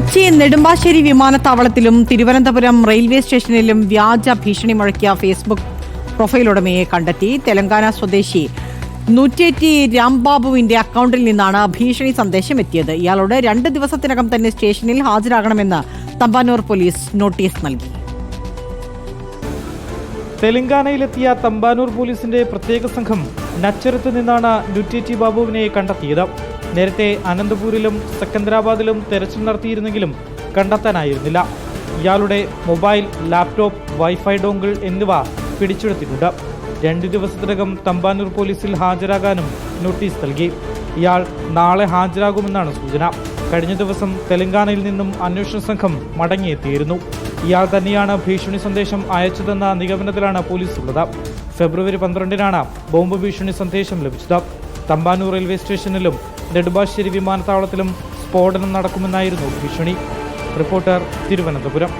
കൊച്ചി നെടുമ്പാശ്ശേരി വിമാനത്താവളത്തിലും തിരുവനന്തപുരം റെയിൽവേ സ്റ്റേഷനിലും വ്യാജ ഭീഷണി മുഴക്കിയ ഫേസ്ബുക്ക് പ്രൊഫൈൽ ഉടമയെ കണ്ടെത്തി. തെലങ്കാന സ്വദേശി നൂറ്റേറ്റി രാംബാബുവിന്റെ അക്കൗണ്ടിൽ നിന്നാണ് ഭീഷണി സന്ദേശം എത്തിയത്. ഇയാളോട് രണ്ട് ദിവസത്തിനകം തന്നെ സ്റ്റേഷനിൽ ഹാജരാകണമെന്ന് തമ്പാനൂർ പോലീസ് നോട്ടീസ് നൽകി. തെലങ്കാനയിലെത്തിയ തമ്പാനൂർ പോലീസിന്റെ പ്രത്യേക സംഘം നച്ചരത്ത് നിന്നാണ് നുറ്റേറ്റി ബാബുവിനെ കണ്ടെത്തിയത്. നേരത്തെ അനന്തപൂരിലും സെക്കന്ദരാബാദിലും തെരച്ചിൽ നടത്തിയിരുന്നെങ്കിലും കണ്ടെത്താനായിരുന്നില്ല. ഇയാളുടെ മൊബൈൽ ലാപ്ടോപ്പ് വൈഫൈ ഡോങ്കിൾ എന്നിവ പിടിച്ചെടുത്തിട്ടുണ്ട്. രണ്ട് ദിവസത്തിനകം തമ്പാനൂർ പോലീസിൽ ഹാജരാകാനും നോട്ടീസ് നൽകി. ഇയാൾ നാളെ ഹാജരാകുമെന്നാണ് സൂചന. കഴിഞ്ഞ ദിവസം തെലങ്കാനയിൽ നിന്നും അന്വേഷണ സംഘം മടങ്ങിയെത്തിയിരുന്നു. ഇയാൾ തന്നെയാണ് ഭീഷണി സന്ദേശം അയച്ചതെന്ന നിഗമനത്തിലാണ് പോലീസ് ഉള്ളത്. ഫെബ്രുവരി പന്ത്രണ്ടിനാണ് ബോംബ് ഭീഷണി സന്ദേശം ലഭിച്ചത്. തമ്പാനൂർ റെയിൽവേ സ്റ്റേഷനിലും നെടുമ്പാശ്ശേരി വിമാനത്താവളത്തിലും സ്ഫോടനം നടക്കുമെന്നായിരുന്നു ഭീഷണി. റിപ്പോർട്ടർ തിരുവനന്തപുരം.